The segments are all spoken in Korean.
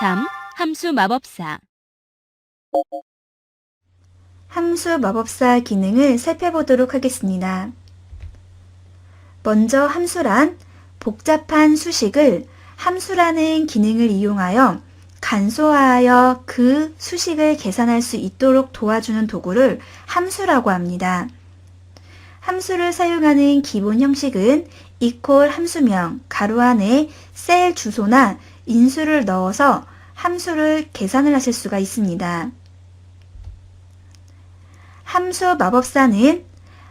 3. 함수 마법사 함수 마법사 기능을 살펴보도록 하겠습니다. 먼저 함수란 복잡한 수식을 함수라는 기능을 이용하여 간소화하여 그 수식을 계산할 수 있도록 도와주는 도구를 함수라고 합니다. 함수를 사용하는 기본 형식은 이퀄 함수명 가로 안에 셀 주소나 인수를 넣어서 함수를 계산을 하실 수가 있습니다. 함수 마법사는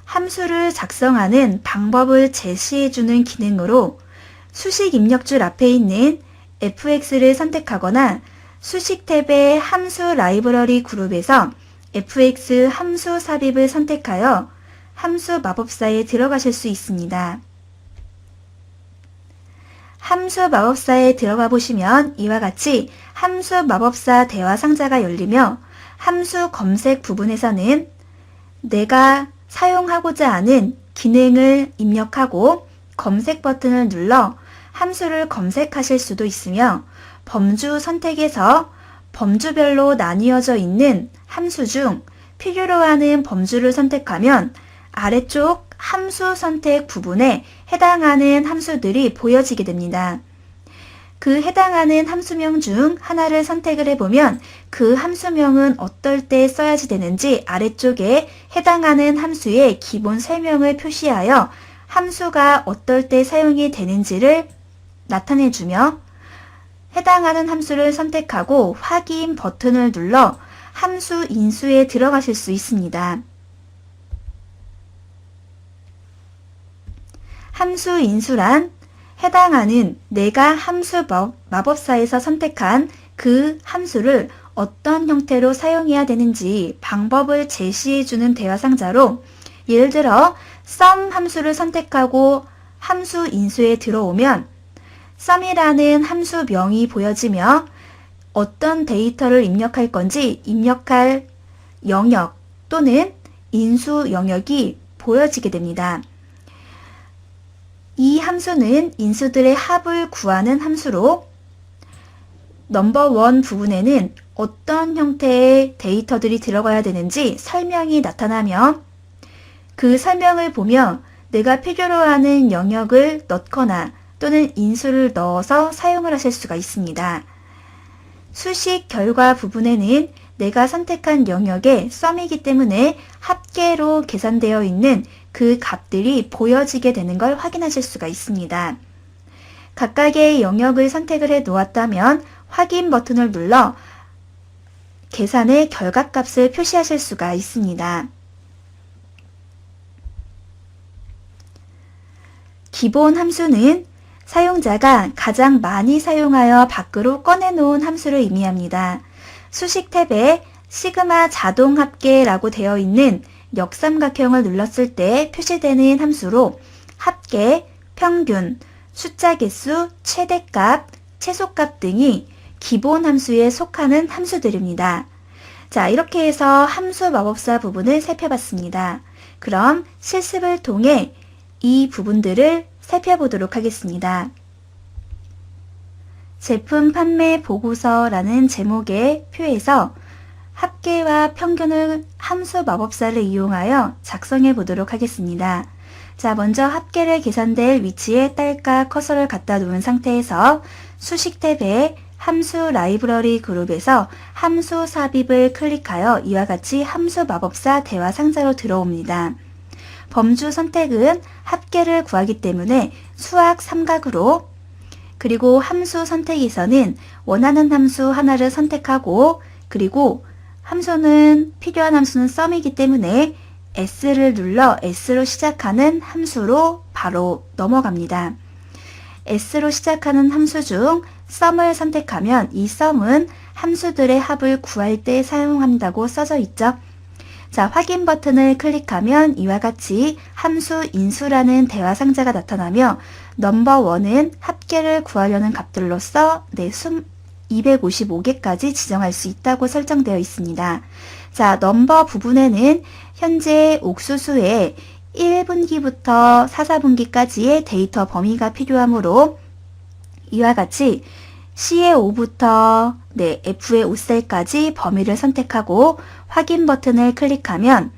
함수를 작성하는 방법을 제시해주는 기능으로 수식 입력줄 앞에 있는 fx를 선택하거나 수식 탭의 함수 라이브러리 그룹에서 fx 함수 삽입을 선택하여 함수 마법사에 들어가실 수 있습니다. 함수 마법사에 들어가 보시면 이와 같이 함수 마법사 대화 상자가 열리며 함수 검색 부분에서는 내가 사용하고자 하는 기능을 입력하고 검색 버튼을 눌러 함수를 검색하실 수도 있으며 범주 선택에서 범주별로 나뉘어져 있는 함수 중 필요로 하는 범주를 선택하면 아래쪽 함수 선택 부분에 해당하는 함수들이 보여지게 됩니다. 그 해당하는 함수명 중 하나를 선택을 해보면 그 함수명은 어떨 때 써야지 되는지 아래쪽에 해당하는 함수의 기본 설명을 표시하여 함수가 어떨 때 사용이 되는지를 나타내주며 해당하는 함수를 선택하고 확인 버튼을 눌러 함수 인수에 들어가실 수 있습니다. 함수 인수란 해당하는 내가 함수 마- 마법사에서 선택한 그 함수를 어떤 형태로 사용해야 되는지 방법을 제시해주는 대화 상자로 예를 들어 sum 함수를 선택하고 함수 인수에 들어오면 sum이라는 함수명이 보여지며 어떤 데이터를 입력할 건지 입력할 영역 또는 인수 영역이 보여지게 됩니다. 이 함수는 인수들의 합을 구하는 함수로 넘버 원 부분에는 어떤 형태의 데이터들이 들어가야 되는지 설명이 나타나며 그 설명을 보며 내가 필요로 하는 영역을 넣거나 또는 인수를 넣어서 사용을 하실 수가 있습니다. 수식 결과 부분에는 내가 선택한 영역의 썸이기 때문에 합계로 계산되어 있는 그 값들이 보여지게 되는 걸 확인하실 수가 있습니다. 각각의 영역을 선택을 해 놓았다면 확인 버튼을 눌러 계산의 결과값을 표시하실 수가 있습니다. 기본 함수는 사용자가 가장 많이 사용하여 밖으로 꺼내놓은 함수를 의미합니다. 수식 탭에 시그마 자동 합계라고 되어 있는 역삼각형을 눌렀을 때 표시되는 함수로 합계, 평균, 숫자 개수, 최대값, 최소값 등이 기본 함수에 속하는 함수들입니다. 자, 이렇게 해서 함수 마법사 부분을 살펴봤습니다. 그럼 실습을 통해 이 부분들을 살펴보도록 하겠습니다. 제품 판매 보고서라는 제목의 표에서 합계와 평균을 함수 마법사를 이용하여 작성해 보도록 하겠습니다. 자, 먼저 합계를 계산될 위치에 딸까 커서를 갖다 놓은 상태에서 수식 탭에 함수 라이브러리 그룹에서 함수 삽입을 클릭하여 이와 같이 함수 마법사 대화 상자로 들어옵니다. 범주 선택은 합계를 구하기 때문에 수학 삼각으로 그리고 함수 선택에서는 원하는 함수 하나를 선택하고 그리고 함수는 필요한 함수는 sum이기 때문에 s를 눌러 s로 시작하는 함수로 바로 넘어갑니다. s로 시작하는 함수 중 sum을 선택하면 이 sum은 함수들의 합을 구할 때 사용한다고 써져 있죠. 자, 확인 버튼을 클릭하면 이와 같이 함수 인수라는 대화 상자가 나타나며 넘버 원은 합계를 구하려는 값들로서 네, 숨 255개까지 지정할 수 있다고 설정되어 있습니다. 자, 넘버 부분에는 현재 옥수수의 1분기부터 4, 4분기까지의 데이터 범위가 필요하므로 이와 같이 C의 5부터 네, F의 5셀까지 범위를 선택하고 확인 버튼을 클릭하면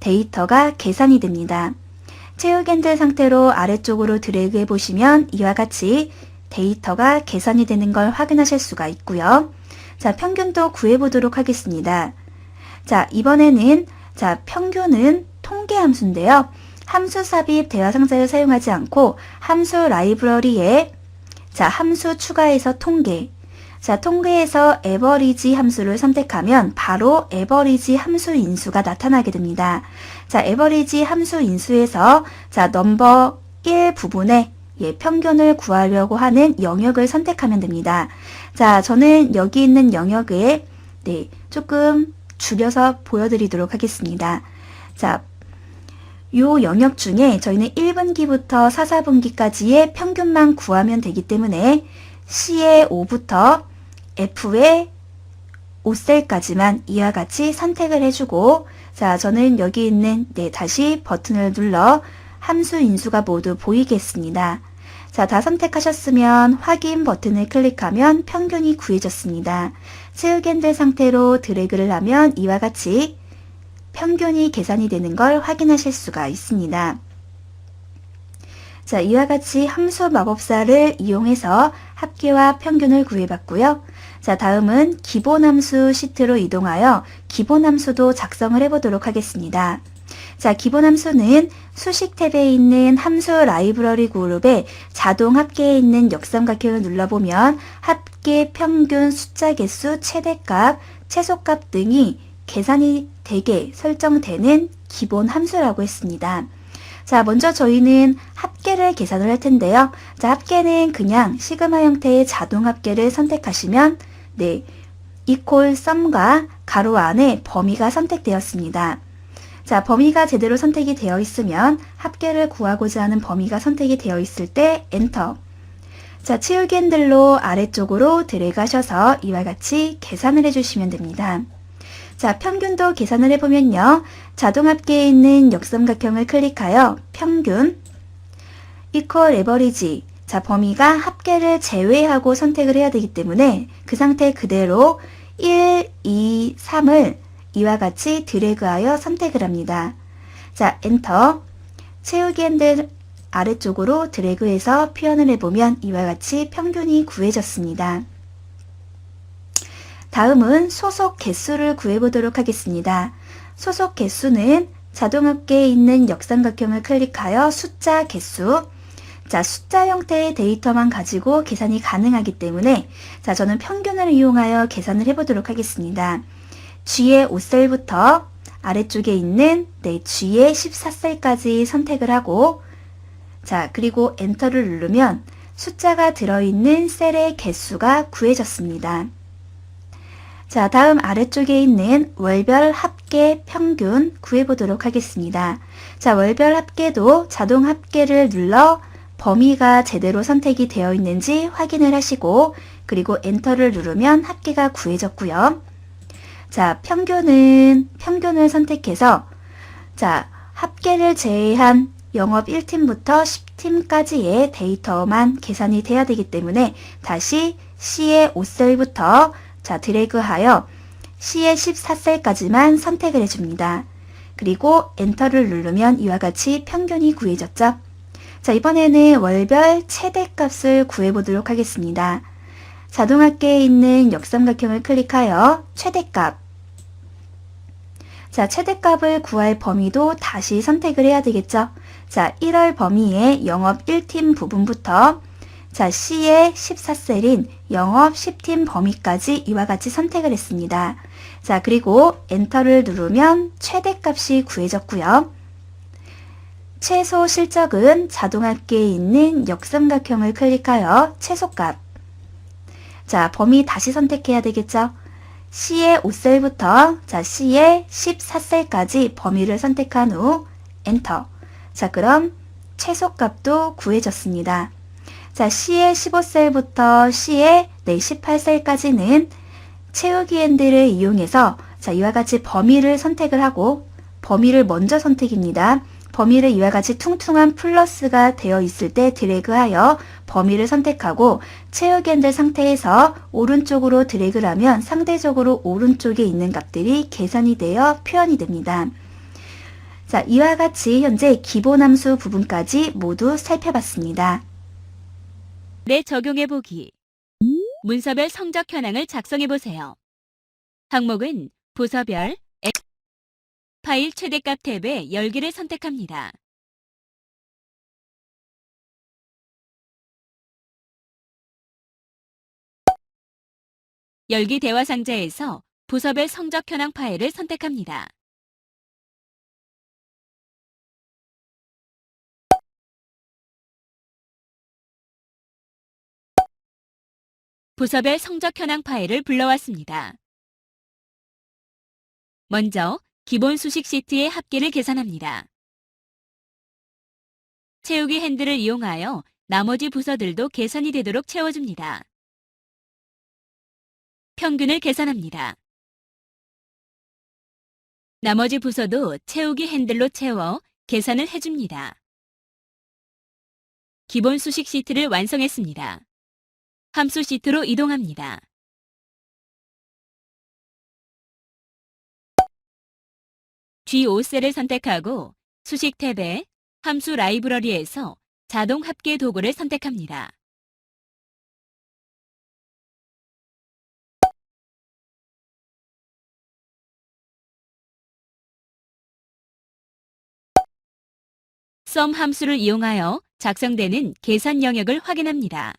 데이터가 계산이 됩니다. 채우기 핸들 상태로 아래쪽으로 드래그 해 보시면 이와 같이 데이터가 계산이 되는 걸 확인하실 수가 있고요. 자, 평균도 구해보도록 하겠습니다. 자, 이번에는 자, 평균은 통계 함수인데요. 함수 삽입 대화 상자를 사용하지 않고 함수 라이브러리에 자, 함수 추가해서 통계. 자, 통계에서 에버리지 함수를 선택하면 바로 에버리지 함수 인수가 나타나게 됩니다. 자, 에버리지 함수 인수에서 자, 넘버 1 부분에 예, 평균을 구하려고 하는 영역을 선택하면 됩니다. 자, 저는 여기 있는 영역에 네, 조금 줄여서 보여드리도록 하겠습니다. 자, 요 영역 중에 저희는 1분기부터 4, 4분기까지의 평균만 구하면 되기 때문에 C의 5부터 F의 5셀까지만 이와 같이 선택을 해주고 자 저는 여기 있는 네 다시 버튼을 눌러 함수 인수가 모두 보이겠습니다. 자, 다 선택하셨으면 확인 버튼을 클릭하면 평균이 구해졌습니다. 채우기 핸들 상태로 드래그를 하면 이와 같이 평균이 계산이 되는 걸 확인하실 수가 있습니다. 자, 이와 같이 함수 마법사를 이용해서 합계와 평균을 구해봤고요. 자, 다음은 기본 함수 시트로 이동하여 기본 함수도 작성을 해보도록 하겠습니다. 자, 기본 함수는 수식 탭에 있는 함수 라이브러리 그룹에 자동 합계에 있는 역삼각형을 눌러보면 합계, 평균, 숫자 개수, 최대값, 최소값 등이 계산이 되게 설정되는 기본 함수라고 했습니다. 자, 먼저 저희는 합계를 계산을 할 텐데요. 자, 합계는 그냥 시그마 형태의 자동 합계를 선택하시면 네, equal sum과 가로 안에 범위가 선택되었습니다. 자, 범위가 제대로 선택이 되어 있으면 합계를 구하고자 하는 범위가 선택이 되어 있을 때 엔터. 자, 치우기 핸들로 아래쪽으로 드래그 하셔서 이와 같이 계산을 해주시면 됩니다. 자, 평균도 계산을 해보면요. 자동 합계에 있는 역삼각형을 클릭하여 평균 equal average 자, 범위가 합계를 제외하고 선택을 해야 되기 때문에 그 상태 그대로 1, 2, 3을 이와 같이 드래그하여 선택을 합니다. 자, 엔터. 채우기 핸들 아래쪽으로 드래그해서 표현을 해보면 이와 같이 평균이 구해졌습니다. 다음은 소속 개수를 구해보도록 하겠습니다. 소속 개수는 자동합계에 있는 역삼각형을 클릭하여 숫자 개수, 자, 숫자 형태의 데이터만 가지고 계산이 가능하기 때문에 자, 저는 평균을 이용하여 계산을 해보도록 하겠습니다. G의 5셀부터 아래쪽에 있는 네, G의 14셀까지 선택을 하고 자, 그리고 엔터를 누르면 숫자가 들어있는 셀의 개수가 구해졌습니다. 자, 다음 아래쪽에 있는 월별 합계 평균 구해보도록 하겠습니다. 자, 월별 합계도 자동 합계를 눌러 범위가 제대로 선택이 되어 있는지 확인을 하시고 그리고 엔터를 누르면 합계가 구해졌고요. 자, 평균은 평균을 선택해서 자, 합계를 제외한 영업 1팀부터 10팀까지의 데이터만 계산이 돼야 되기 때문에 다시 C의 5셀부터 자, 드래그하여 C의 14셀까지만 선택을 해줍니다. 그리고 엔터를 누르면 이와 같이 평균이 구해졌죠. 자, 이번에는 월별 최대값을 구해보도록 하겠습니다. 자동합계에 있는 역삼각형을 클릭하여 최대값. 자, 최대값을 구할 범위도 다시 선택을 해야 되겠죠. 자, 1월 범위의 영업 1팀 부분부터 자, C의 14셀인 영업 10팀 범위까지 이와 같이 선택을 했습니다. 자, 그리고 엔터를 누르면 최대값이 구해졌고요. 최소 실적은 자동합계에 있는 역삼각형을 클릭하여 최소값. 자, 범위 다시 선택해야 되겠죠? C의 5셀부터 자, C의 14셀까지 범위를 선택한 후 엔터. 자, 그럼 최소값도 구해졌습니다. 자, C의 15셀부터 C의 네, 18셀까지는 채우기 핸들을 이용해서 자, 이와 같이 범위를 선택을 하고 범위를 먼저 선택입니다. 범위를 이와 같이 퉁퉁한 플러스가 되어 있을 때 드래그하여 범위를 선택하고 채우기 핸들 상태에서 오른쪽으로 드래그를 하면 상대적으로 오른쪽에 있는 값들이 계산이 되어 표현이 됩니다. 자, 이와 같이 현재 기본 함수 부분까지 모두 살펴봤습니다. 내 적용해 보기. 문서별 성적 현황을 작성해 보세요. 항목은 부서별 파일 최대값 탭에 열기를 선택합니다. 열기 대화 상자에서 부서별 성적 현황 파일을 선택합니다. 부서별 성적 현황 파일을 불러왔습니다. 먼저 기본 수식 시트의 합계를 계산합니다. 채우기 핸들을 이용하여 나머지 부서들도 계산이 되도록 채워줍니다. 평균을 계산합니다. 나머지 부서도 채우기 핸들로 채워 계산을 해줍니다. 기본 수식 시트를 완성했습니다. 함수 시트로 이동합니다. G5셀을 선택하고 수식 탭에 함수 라이브러리에서 자동 합계 도구를 선택합니다. 썸 함수를 이용하여 작성되는 계산 영역을 확인합니다.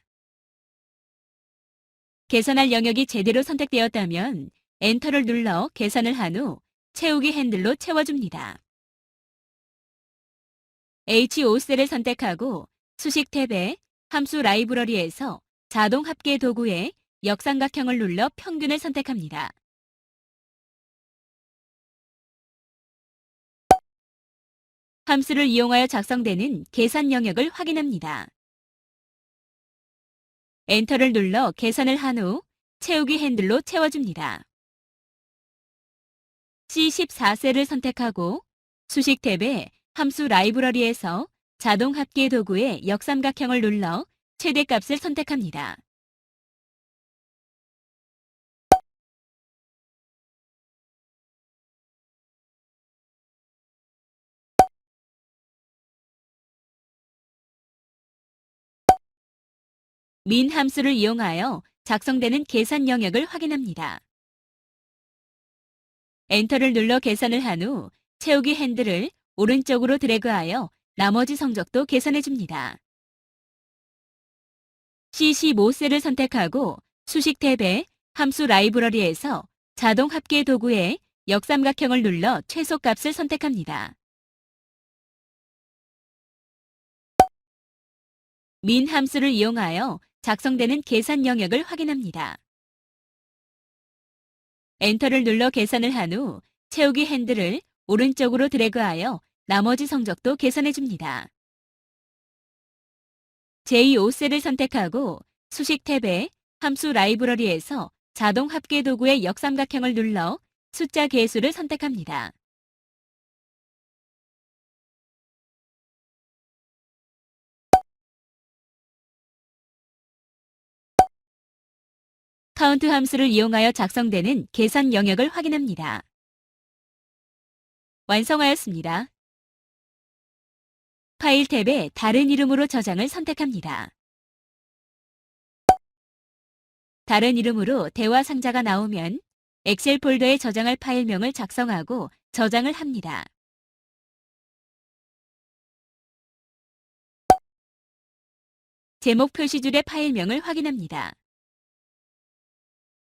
계산할 영역이 제대로 선택되었다면 엔터를 눌러 계산을 한 후 채우기 핸들로 채워줍니다. H5셀을 선택하고 수식 탭에 함수 라이브러리에서 자동 합계 도구에 역삼각형을 눌러 평균을 선택합니다. 함수를 이용하여 작성되는 계산 영역을 확인합니다. 엔터를 눌러 계산을 한 후 채우기 핸들로 채워줍니다. C14셀을 선택하고 수식 탭에 함수 라이브러리에서 자동 합계 도구의 역삼각형을 눌러 최대값을 선택합니다. 민 함수를 이용하여 작성되는 계산 영역을 확인합니다. 엔터를 눌러 계산을 한 후 채우기 핸들을 오른쪽으로 드래그하여 나머지 성적도 계산해 줍니다. C15셀을 선택하고 수식 탭에 함수 라이브러리에서 자동 합계 도구에 역삼각형을 눌러 최소값을 선택합니다. 민 함수를 이용하여 작성되는 계산 영역을 확인합니다. 엔터를 눌러 계산을 한 후 채우기 핸들을 오른쪽으로 드래그하여 나머지 성적도 계산해 줍니다. J5셀을 선택하고 수식 탭에 함수 라이브러리에서 자동 합계 도구의 역삼각형을 눌러 숫자 개수를 선택합니다. 카운트 함수를 이용하여 작성되는 계산 영역을 확인합니다. 완성하였습니다. 파일 탭에 다른 이름으로 저장을 선택합니다. 다른 이름으로 대화 상자가 나오면 엑셀 폴더에 저장할 파일명을 작성하고 저장을 합니다. 제목 표시줄의 파일명을 확인합니다.